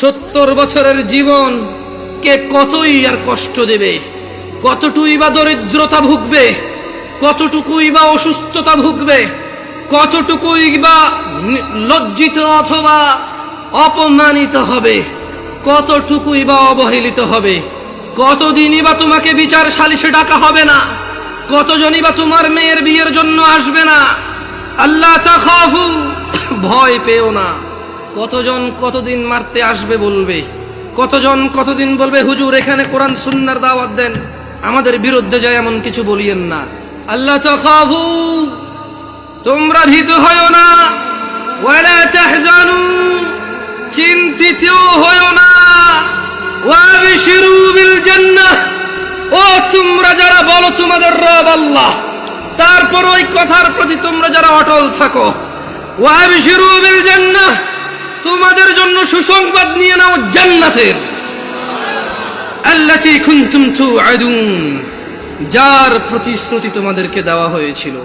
সত্তর বছরের জীবন কে কতই আর কষ্ট দেবে? কতটুকুই বা দরিদ্রতা ভুগবে? কতটুকুই বা অসুস্থতা ভুগবে? কতটুকুই বা লজ্জিত অথবা অপমানিত হবে? কতটুকুই বা অবহেলিত হবে? কতদিনই বা তোমাকে বিচার সালিশে ডাকা হবে না? কতজনই বা তোমার মেয়ের বিয়ের জন্য আসবে না? আল্লাহ ভয় পেও না। কতজন কতদিন মারতে আসবে বলবে? কতজন কতদিন বলবে, হুজুর, এখানে কোরআন, সুন্নার দাওয়াত দেন। আমাদের বিরুদ্ধে যায় এমন কিছু বলিয়েন না। আল্লাহ তাখাফু তোমরা ভীত হয় না। চিন্তিত হয় না। বিল ও, তোমরা যারা বলো তোমাদের রব আল্লাহ, তারপর ওই কথার প্রতি তোমরা যারা অটল থাকো। ওয়াবিশিরু বিল জান্নাহ সুসংবাদ নিয়ে নাও জান্নাতের। তুআদুন যার প্রতিশ্রুতি তোমাদেরকে দেওয়া হয়েছিল।